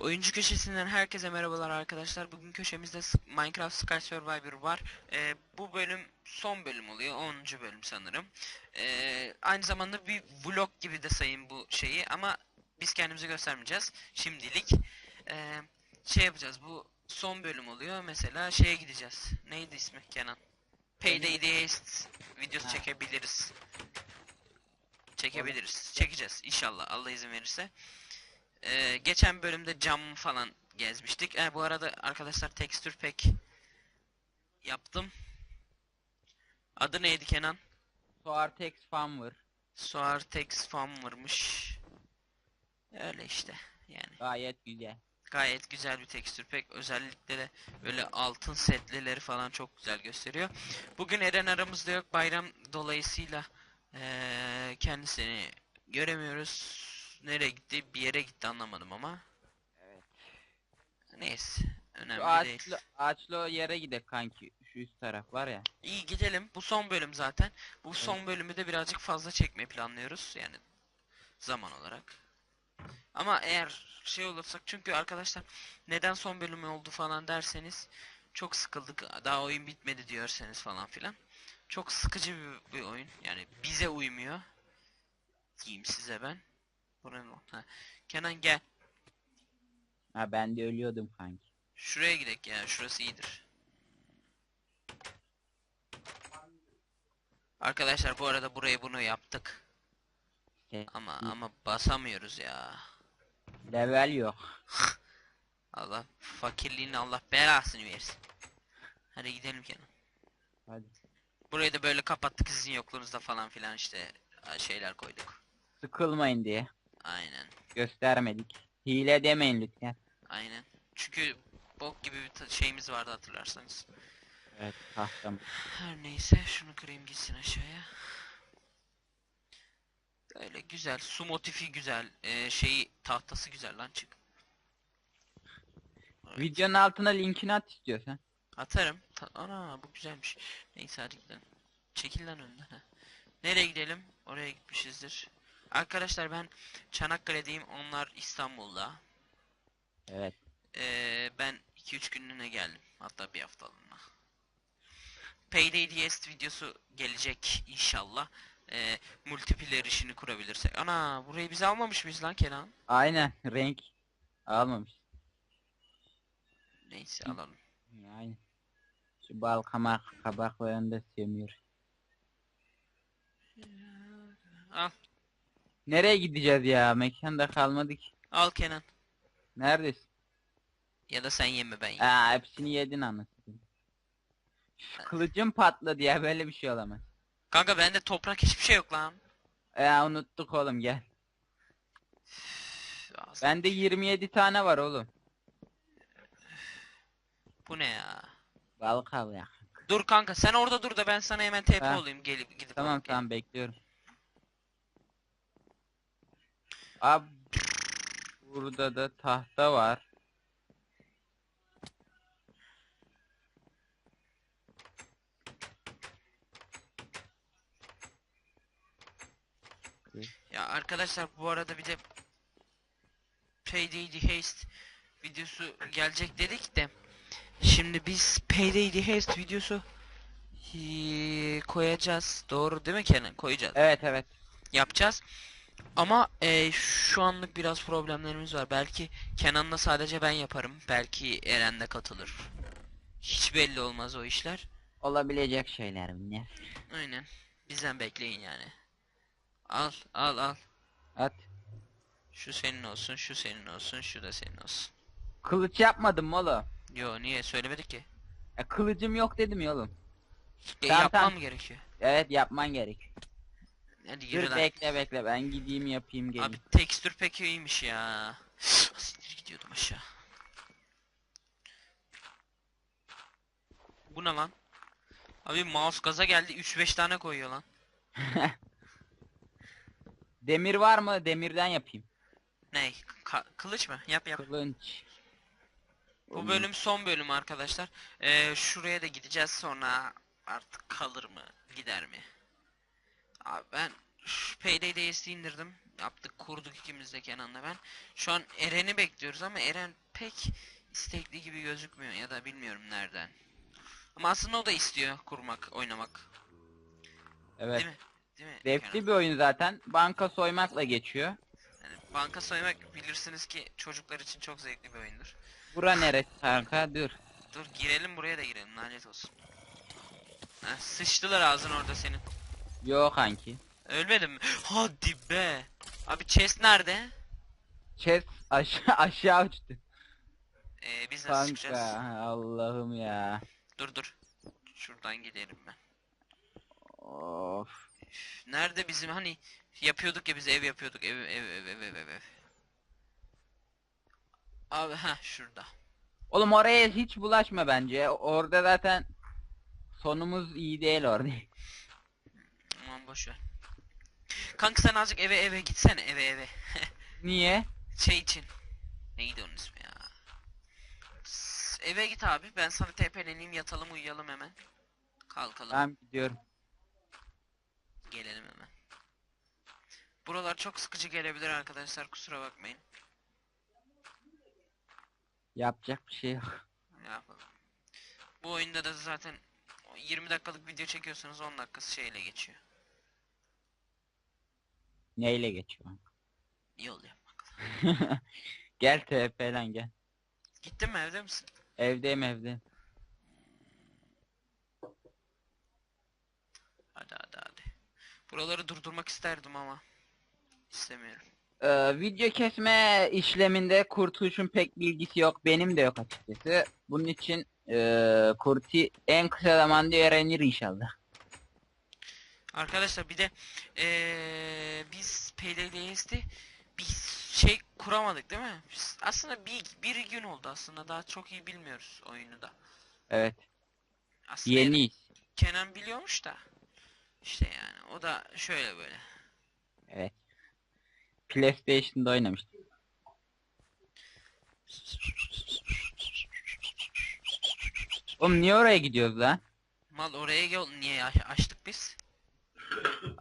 Oyuncu köşesinden herkese merhabalar arkadaşlar. Bugün köşemizde Minecraft Sky Survivor var. Ee, bu bölüm son bölüm oluyor. 10. bölüm sanırım. Ee, aynı zamanda bir vlog gibi de sayın bu şeyi ama biz kendimizi göstermeyeceğiz şimdilik. Ee, şey yapacağız. Bu son bölüm oluyor. Mesela şeye gideceğiz. Neydi ismi Kenan? Payday Haste videosu çekebiliriz. Çekebiliriz. Çekeceğiz inşallah Allah izin verirse. Ee, geçen bölümde cam falan gezmiştik. Ee, bu arada arkadaşlar tekstür pek yaptım. Adı neydi Kenan? Soartex Farmer Soartex Farmer'mış. Öyle işte yani. gayet güzel. Gayet güzel bir tekstür pek. Özellikle de böyle altın setlileri falan çok güzel gösteriyor. Bugün Eren aramızda yok. Bayram dolayısıyla eee, kendisini göremiyoruz. Nereye gitti? Bir yere gitti anlamadım ama. Evet. Neyse. Şu Önemli değil. ağaçlı, ağaçlı yere gidek kanki. Şu üst taraf var ya. İyi gidelim. Bu son bölüm zaten. Bu son bölümü de birazcık fazla çekmeyi planlıyoruz. Yani zaman olarak. Ama eğer şey olursak çünkü arkadaşlar neden son bölümü oldu falan derseniz çok sıkıldık. Daha oyun bitmedi diyorsanız falan filan. Çok sıkıcı bir, bir oyun. Yani bize uymuyor. Diyeyim size ben. Buranın ha. Kenan gel. Ha ben de ölüyordum kanki. Şuraya gidelim ya. Şurası iyidir. Arkadaşlar bu arada burayı bunu yaptık. Ama ama basamıyoruz ya. level yok. Allah fakirliğin Allah belasını versin. Hadi gidelim Kenan. Hadi. Burayı da böyle kapattık sizin yokluğunuzda falan filan işte şeyler koyduk. Sıkılmayın diye Aynen. göstermedik. Hile demeyin lütfen. Aynen. Çünkü bok gibi bir şeyimiz vardı hatırlarsanız. Evet tahtam. Her neyse şunu kırayım gitsin aşağıya. Böyle güzel. Su motifi güzel. Ee, şeyi tahtası güzel lan çık. Evet. Videonun altına linkini at istiyorsan. Atarım. Ta- Ana bu güzelmiş. Neyse hadi gidelim. Çekil lan önden. Nereye gidelim? Oraya gitmişizdir. Arkadaşlar ben Çanakkale'deyim. Onlar İstanbul'da. Evet. Ee, ben 2-3 günlüğüne geldim. Hatta bir haftalığına. Payday DS videosu gelecek inşallah. Ee, multiplayer işini kurabilirsek. Ana burayı biz almamış mıyız lan Kenan? Aynen renk almamış. Neyse alalım. Yani. Şu bal kamak kabaklarını da sevmiyor. Al. Nereye gideceğiz ya? Mekanda kalmadık. Al Kenan. Neredesin? Ya da sen yeme ben yiyeyim. Aa hepsini yedin anasını. Şu Kılıcım patladı ya böyle bir şey olamaz. Kanka bende toprak hiçbir şey yok lan. Ya unuttuk oğlum gel. Üf, ağzım. Bende 27 tane var oğlum. Bu ne ya? Balık al ya. Dur kanka sen orada dur da ben sana hemen TP Ha. olayım gelip gidip Tamam alıp geleyim. tamam bekliyorum. Abi burada da tahta var. Ya arkadaşlar bu arada bir de Payday the Haste videosu gelecek dedik de şimdi biz Payday the Haste videosu koyacağız. Doğru değil mi Kenan? Koyacağız. Evet evet. Yapacağız. Ama eee, şu anlık biraz problemlerimiz var. Belki Kenan'la sadece ben yaparım. Belki Eren de katılır. Hiç belli olmaz o işler. Olabilecek şeyler bunlar. Aynen. Bizden bekleyin yani. Al, al, al. At. Şu senin olsun, şu senin olsun, şu da senin olsun. Kılıç yapmadım mı oğlum? Yo niye söylemedik ki? Ya kılıcım yok dedim ya oğlum. E, Tamam, yapmam tamam. gerekiyor. Evet yapman gerek. Hadi yürü Dur lan. bekle bekle ben gideyim yapayım geleyim. Abi tekstür pek iyiymiş ya. Sinir gidiyordum aşağı. Bu ne lan? Abi mouse gaza geldi 3-5 tane koyuyor lan. Demir var mı? Demirden yapayım. Ne? Ka- kılıç mı? Yap yap. Kılınç. Bu bölüm son bölüm arkadaşlar. Ee, şuraya da gideceğiz sonra artık kalır mı gider mi? Abi ben Üf, Payday indirdim. Yaptık kurduk ikimiz de Kenan'la ben. Şu an Eren'i bekliyoruz ama Eren pek istekli gibi gözükmüyor ya da bilmiyorum nereden. Ama aslında o da istiyor kurmak, oynamak. Evet. Değil mi? Değil mi? Zevkli Kenan? bir oyun zaten. Banka soymakla geçiyor. Yani banka soymak bilirsiniz ki çocuklar için çok zevkli bir oyundur. Bura neresi kanka? Dur. Dur girelim buraya da girelim lanet olsun. Heh, sıçtılar ağzın orada senin. Yo kanki. Ölmedin mi? Hadi be. Abi chest nerede? Chest aşağı aşağı uçtu. Ee, biz nasıl çıkacağız? Kanka Allah'ım ya. Dur dur. Şuradan gidelim ben. Of. Üf, Nerede bizim hani yapıyorduk ya biz ev yapıyorduk ev ev ev ev ev ev. ev. Abi ha şurada. Oğlum oraya hiç bulaşma bence. Orada zaten sonumuz iyi değil orada. Aman boş ver. Kanka sen azıcık eve eve gitsene eve eve. Niye? Şey için. Neydi onun ismi ya? S- Eve git abi. Ben sana TP'leneyim yatalım uyuyalım hemen. Kalkalım. Tamam gidiyorum. Gelelim hemen. Buralar çok sıkıcı gelebilir arkadaşlar kusura bakmayın. Yapacak bir şey yok. Ne yapalım. Bu oyunda da zaten 20 dakikalık video çekiyorsanız 10 dakikası şeyle geçiyor. Neyle geçiyor? Yol yapmak. gel TP lan gel. Gittin mi evde misin? Evdeyim evde. Hadi hadi hadi. Buraları durdurmak isterdim ama. istemiyorum. Ee, video kesme işleminde Kurtuluş'un pek bilgisi yok. Benim de yok açıkçası. Bunun için ee, Kurti en kısa zamanda öğrenir inşallah. Arkadaşlar bir de eee biz PDDS'de bir şey kuramadık değil mi? Biz aslında bir, bir gün oldu aslında daha çok iyi bilmiyoruz oyunu da. Evet. Aslında Yeniyiz. Kenan biliyormuş da. İşte yani o da şöyle böyle. Evet. PlayStation'da oynamıştık. Oğlum niye oraya gidiyoruz lan? Mal oraya gel niye aç- açtık biz?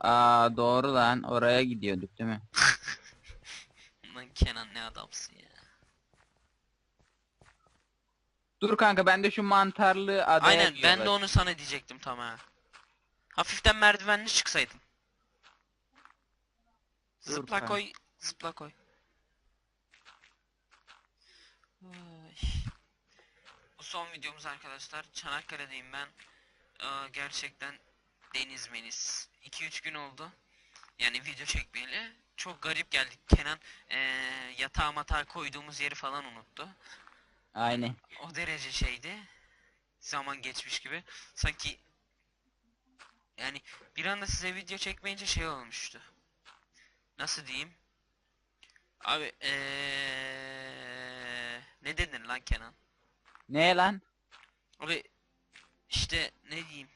Aa doğru lan oraya gidiyorduk değil mi? Lan Kenan ne adamsın ya. Dur kanka ben de şu mantarlı adaya Aynen ben de gidiyorlar. onu sana diyecektim tam ha. Hafiften merdivenli çıksaydın. Dur Zıpla kanka. koy, zıpla koy. Bu son videomuz arkadaşlar. Çanakkale'deyim ben. Aa, gerçekten deniz meniz. 2-3 gün oldu. Yani video çekmeyeli. Çok garip geldik. Kenan eee yatağa matağa koyduğumuz yeri falan unuttu. Aynen. O derece şeydi. Zaman geçmiş gibi. Sanki yani bir anda size video çekmeyince şey olmuştu. Nasıl diyeyim? Abi eee ne dedin lan Kenan? Ne lan? Abi işte ne diyeyim?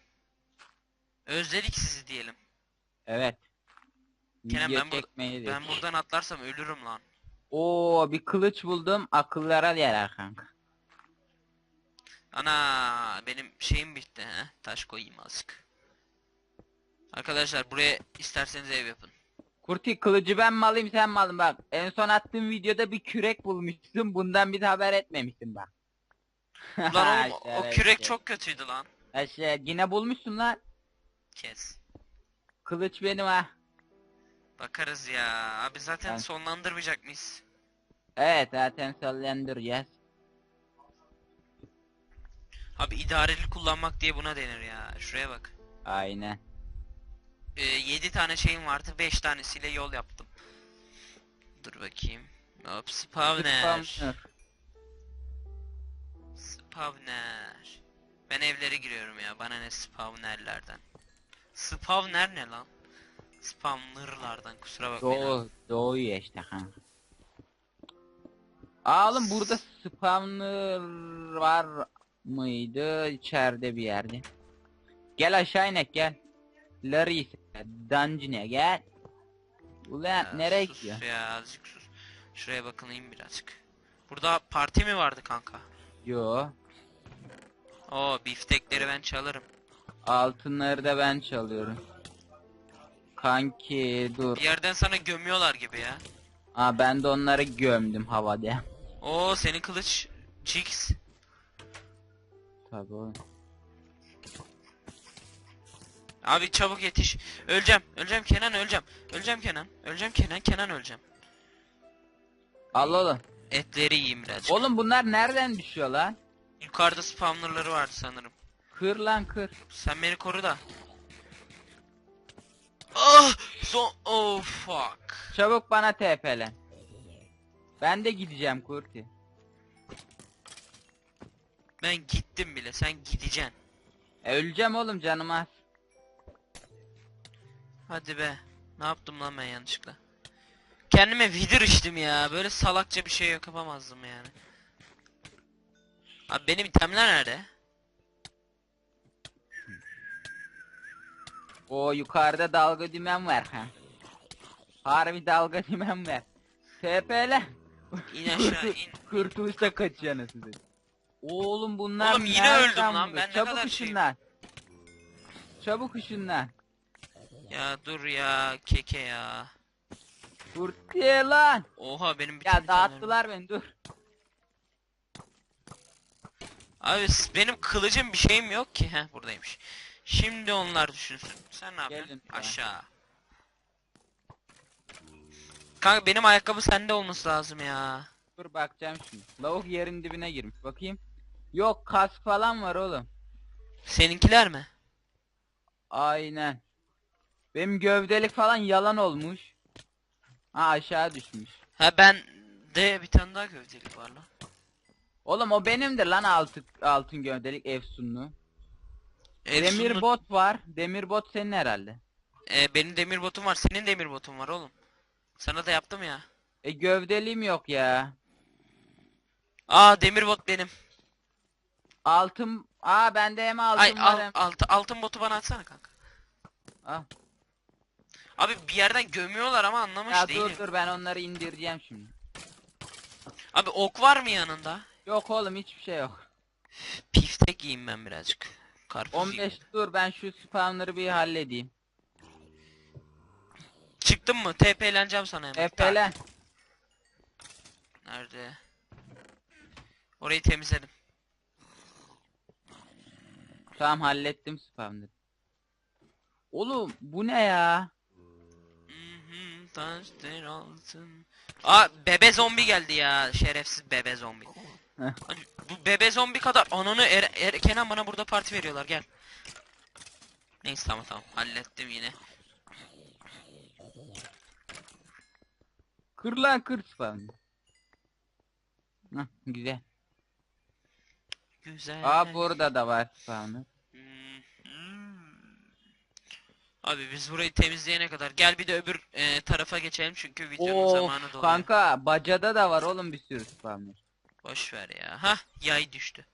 Özledik sizi diyelim. Evet. Kenan, Video ben çekmeyi Ben buradan atlarsam ölürüm lan. Oo bir kılıç buldum akıllara yarar kanka. Ana benim şeyim bitti he. Taş koyayım azıcık. Arkadaşlar buraya isterseniz ev yapın. Kurti kılıcı ben mi alayım sen mi alın bak. En son attığım videoda bir kürek bulmuşsun bundan bir de haber etmemişsin bak. Lan oğlum o kürek çok kötüydü lan. Şey, yine bulmuşsun lan. Kes. Kılıç benim ha. Bakarız ya. Abi zaten Ben- sonlandırmayacak mıyız? Evet zaten sallandıracağız. Abi idareli kullanmak diye buna denir ya. Şuraya bak. Aynen. Ee, 7 tane şeyim vardı. 5 tanesiyle yol yaptım. Dur bakayım. Hop spawner. Spawner. Spawner. Ben evlere giriyorum ya. Bana ne spawnerlerden. Spawner ne lan? Spawnerlardan kusura bakmayın. Doğu, doğuyor işte kanka. Aa oğlum burada spawner var mıydı içeride bir yerde. Gel aşağı inek gel. Laris, Dungeon'e gel. Ulan Ya nereye sus gidiyor? ya azıcık sus. Şuraya bakınayım birazcık. Burada parti mi vardı kanka? Yo. Oo biftekleri ben çalarım. Altınları da ben çalıyorum. Kanki dur. Bir yerden sana gömüyorlar gibi ya. Aa ben de onları gömdüm havada. Oo senin kılıç Jigs. Tabii oğlum. Abi çabuk yetiş. Öleceğim. Öleceğim Kenan öleceğim. Öleceğim Kenan. Öleceğim Kenan. Kenan öleceğim. Al oğlum. Etleri yiyeyim birazcık. Oğlum bunlar nereden düşüyor lan? Yukarıda spawnerları vardı sanırım. Kır lan kır. Sen beni koru da. Ah! So oh fuck. Çabuk bana TP'len. Ben de gideceğim Kurti. Ben gittim bile. Sen gideceksin. E, öleceğim oğlum canım az. Hadi be. Ne yaptım lan ben yanlışlıkla? Kendime vidir içtim ya. Böyle salakça bir şey yapamazdım yani. Abi benim itemler nerede? O yukarıda dalga dümen var ha. Harbi dalga dümen var. TP'len. İn aşağı in. Kurtuluşta kaçıyor sizi. Oğlum bunlar Oğlum yine öldüm lan, ben ne Çabuk kadar ışınlan. Çabuk ışınlan. Ya dur ya keke ya. Kurti lan. Oha benim bütün Ya dağıttılar beni dur. Abi benim kılıcım bir şeyim yok ki. Heh buradaymış. Şimdi onlar düşünsün. Sen ne yapıyorsun? Ya. Aşağı. Kanka benim ayakkabı sende olması lazım ya. Dur bakacağım şimdi. Lavuk yerin dibine girmiş. Bakayım. Yok kask falan var oğlum. Seninkiler mi? Aynen. Benim gövdelik falan yalan olmuş. Ha aşağı düşmüş. Ha ben de bir tane daha gövdelik var lan. Oğlum o benimdir lan altın, altın gövdelik efsunlu. Efsunlu- Demir bot var. Demir bot senin herhalde. E, benim demir botum var. Senin demir botun var oğlum. Sana da yaptım ya. E gövdeliğim yok ya. Aa demir bot benim. Altın... Aa bende hem altın Ay var al, hem... altı, altın botu bana atsana kanka. Ah. Abi bir yerden gömüyorlar ama anlamış Ya değilim. dur dur ben onları indireceğim şimdi. Abi ok var mı yanında? Yok oğlum hiçbir şey yok. Piftek yiyeyim ben birazcık. Karpuz 15 yiyeyim. dur ben şu spamları bir halledeyim. Çıktın mı? TP'leneceğim sana hemen. Efelen. Nerede? Orayı temizledim. Tamam hallettim spamları. Oğlum bu ne ya? Mhm, taştır altın. Aa bebe zombi geldi ya. Şerefsiz bebe zombi. Heh. Bu bebe zombi kadar ananı er, er- Kenan bana burada parti veriyorlar gel. Neyse tamam tamam hallettim yine. Kır lan kır spamları. Hah güzel. Güzel. Aa burada da var spamlar. Mhm. Abi biz burayı temizleyene kadar gel bir de öbür e, tarafa geçelim çünkü videonun zamanı Of doluyor. kanka bacada da var oğlum bir sürü spamlar. Boş ver ya. Hah yay düştü.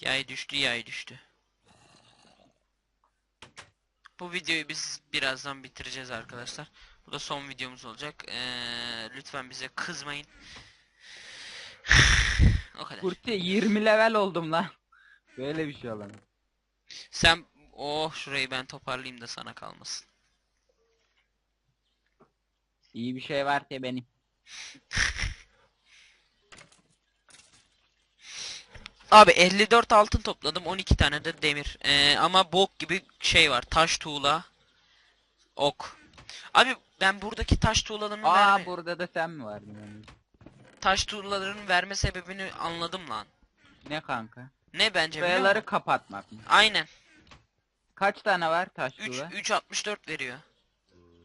Yay düştü yay düştü. Bu videoyu biz birazdan bitireceğiz arkadaşlar. Bu da son videomuz olacak. Ee, lütfen bize kızmayın. o kadar. Kurti 20 level oldum lan. Böyle bir şey olamaz. Sen oh şurayı ben toparlayayım da sana kalmasın. İyi bir şey var ki benim. Abi 54 altın topladım 12 tane de demir. Ee, ama bok gibi şey var. Taş tuğla. Ok. Abi ben buradaki taş tuğlalarını Aa verme, burada da sen mi vardın? yani? taş tuğlalarının verme sebebini anladım lan. Ne kanka? Ne bence Kayaları kapatmak mı? Aynen. Kaç tane var taş 3 tuğla? 3.64 veriyor.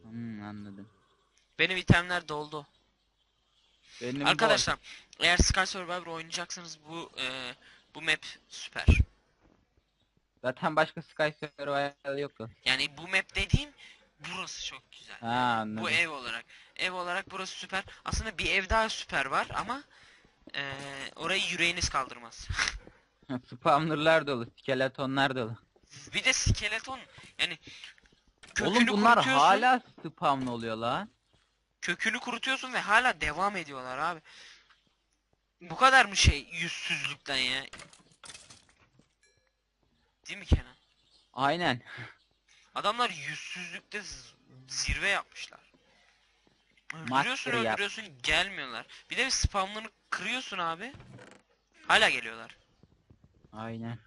Hmm, anladım. Benim itemler doldu. Benim Arkadaşlar eğer Sky Survivor oynayacaksanız bu e, bu map süper. Zaten başka Sky Survival yok. Yani bu map dediğim burası çok güzel. Ha anladım. Bu ev olarak. Ev olarak burası süper. Aslında bir ev daha süper var ama eee orayı yüreğiniz kaldırmaz. Spamlarlar dolu, skeletonlar dolu. bir de skeleton yani kökünü Oğlum bunlar kurutuyorsun, hala spamlı oluyor lan. kökünü kurutuyorsun ve hala devam ediyorlar abi. Bu kadar mı şey yüzsüzlükten ya? Değil mi Kenan? Aynen. Adamlar yüzsüzlükte zirve yapmışlar. Öldürüyorsun Master yap. öldürüyorsun gelmiyorlar. Bir de bir spamlarını kırıyorsun abi. Hala geliyorlar. Aynen.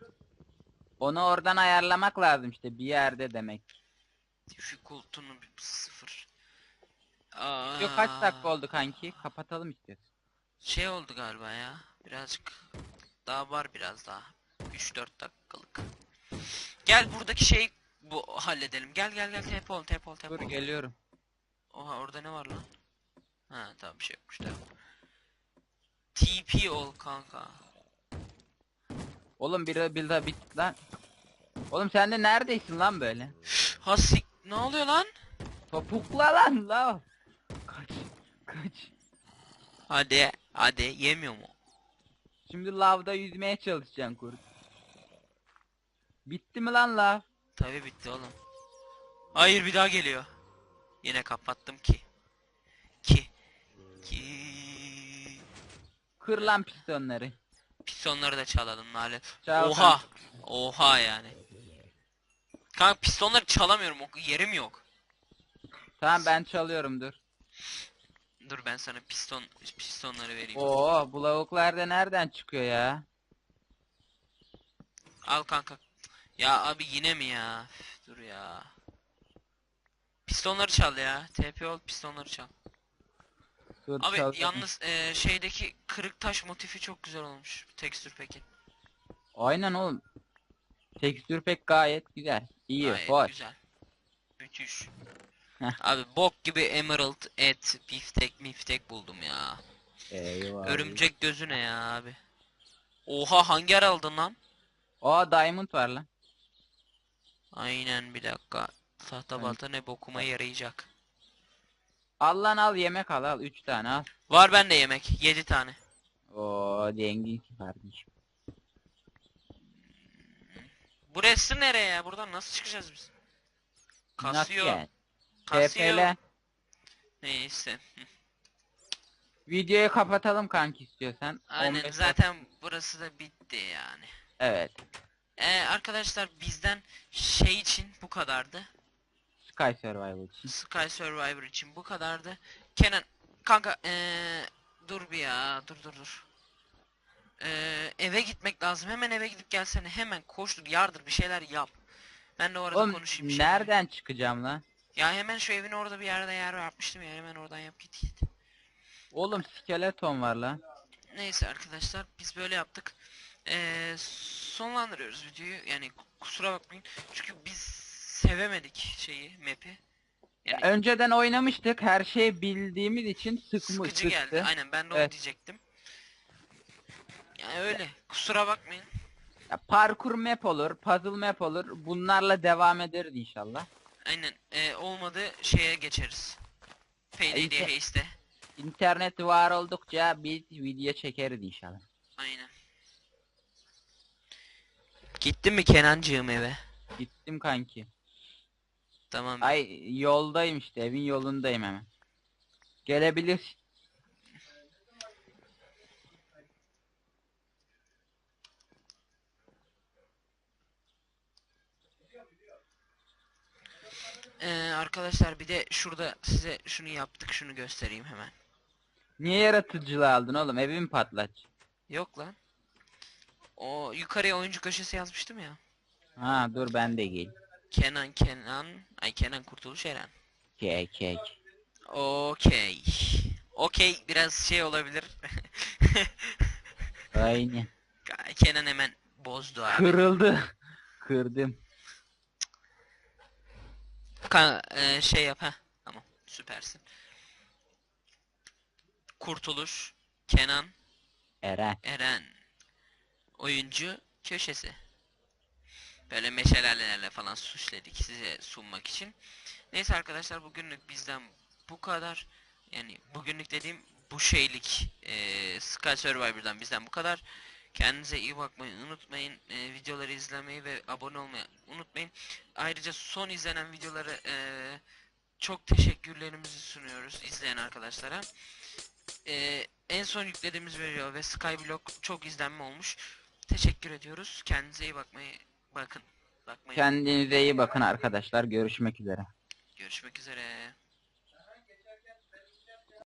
Onu oradan ayarlamak lazım işte bir yerde demek. Difficulty'nu bir sıfır. Aa, Yok kaç dakika oldu kanki? Kapatalım istiyorsun. Şey oldu galiba ya. Birazcık daha var biraz daha. 3-4 dakikalık. Gel buradaki şeyi bu halledelim. Gel gel gel tep ol tep ol tep Dur ol. geliyorum. Oha orada ne var lan? Ha tamam bir şey yokmuş tamam. TP ol kanka. Oğlum bir bir daha bit lan. Oğlum sen de neredeysin lan böyle? Ha sik ne oluyor lan? Topukla lan la. Kaç. Kaç. Hadi hadi yemiyor mu? Şimdi lavda yüzmeye çalışacaksın kurt. Bitti mi lan lav? Tabi bitti oğlum. Hayır bir daha geliyor. Yine kapattım ki. Ki. Ki. Kır lan pistonları. Pistonları da çalalım lanet. Çal Oha. Oha yani. Kanka pistonları çalamıyorum. Yerim yok. Tamam ben çalıyorum dur. Dur ben sana piston pistonları vereyim. Oo bu lavuklar da nereden çıkıyor ya? Al kanka. Ya abi yine mi ya? Üf, dur ya. Pistonları çal ya. TP ol pistonları çal. Dur Abi çalıyorum. yalnız e, şeydeki kırık taş motifi çok güzel olmuş. Tekstür peki. Aynen oğlum. Tekstür pek gayet güzel. İyi, Gayet hoş. güzel. Müthiş. Abi bok gibi emerald et biftek miftek buldum ya. Eyvallah. Örümcek gözü ne ya abi? Oha hangi ara aldın lan? Aa diamond var lan. Aynen bir dakika. Tahta balta ne bokuma yarayacak. Al lan al yemek al al 3 tane al. Var bende yemek. 7 tane. Oo zenginsin kardeşim. Burası nereye ya? Buradan nasıl çıkacağız biz? Nasıl Kasıyor. yani? TP'le. Neyse. Videoyu kapatalım kanki istiyorsan. Aynen 15 zaten burası da bitti yani. Evet. Ee, arkadaşlar bizden şey için bu kadardı. Sky Survival için. Sky Survivor için bu kadardı. Kenan kanka ee, dur bir ya dur dur dur. Ee, eve gitmek lazım. Hemen eve gidip gelsene. Hemen koştur yardır bir şeyler yap. Ben de o arada Oğlum konuşayım. nereden çıkacağım lan? Ya hemen şu evin orada bir yerde yer yapmıştım ya hemen oradan yap git git. Oğlum skeleton var lan. Neyse arkadaşlar biz böyle yaptık. Ee, sonlandırıyoruz videoyu. Yani kusura bakmayın. Çünkü biz sevemedik şeyi, map'i. Yani Önceden oynamıştık. Her şeyi bildiğimiz için sıkmış sıkıcı sıktı. geldi. Aynen ben de onu Evet. diyecektim. Yani öyle. Kusura bakmayın. Ya, parkur map olur, puzzle map olur. Bunlarla devam ederiz inşallah. Aynen. Ee, olmadı şeye geçeriz. Payday diye Haste'e. İnternet var oldukça biz video çekeriz inşallah. Aynen. Gittin mi Kenancığım eve? Gittim kanki. Tamam. Ay yoldayım işte evin yolundayım hemen. Gelebilir. Ee, arkadaşlar bir de şurada size şunu yaptık şunu göstereyim hemen. Niye yaratıcılığı aldın oğlum? Evimi patlat. Yok lan. O yukarıya oyuncu köşesi yazmıştım ya. Ha dur ben de gel. Kenan Kenan ay Kenan Kurtuluş Eren. Kek kek. Okey. Okey biraz şey olabilir. Aynen. Kenan hemen bozdu abi. Kırıldı. Kırdım. Ka e, şey yap ha. Tamam süpersin. Kurtuluş Kenan Eren. Eren oyuncu köşesi. Böyle meşalelerle falan süsledik size sunmak için. Neyse arkadaşlar bugünlük bizden bu kadar. Yani bugünlük dediğim bu şeylik eee Sky Survivor'dan bizden bu kadar. Kendinize iyi bakmayı unutmayın. Eee, videoları izlemeyi ve abone olmayı unutmayın. Ayrıca son izlenen videoları eee, çok teşekkürlerimizi sunuyoruz izleyen arkadaşlara. Eee, en son yüklediğimiz video ve Skyblock çok izlenme olmuş. Teşekkür ediyoruz. Kendinize iyi bakmayı bakın. Bırakmayın. Kendinize iyi bakın arkadaşlar. Görüşmek üzere. Görüşmek üzere.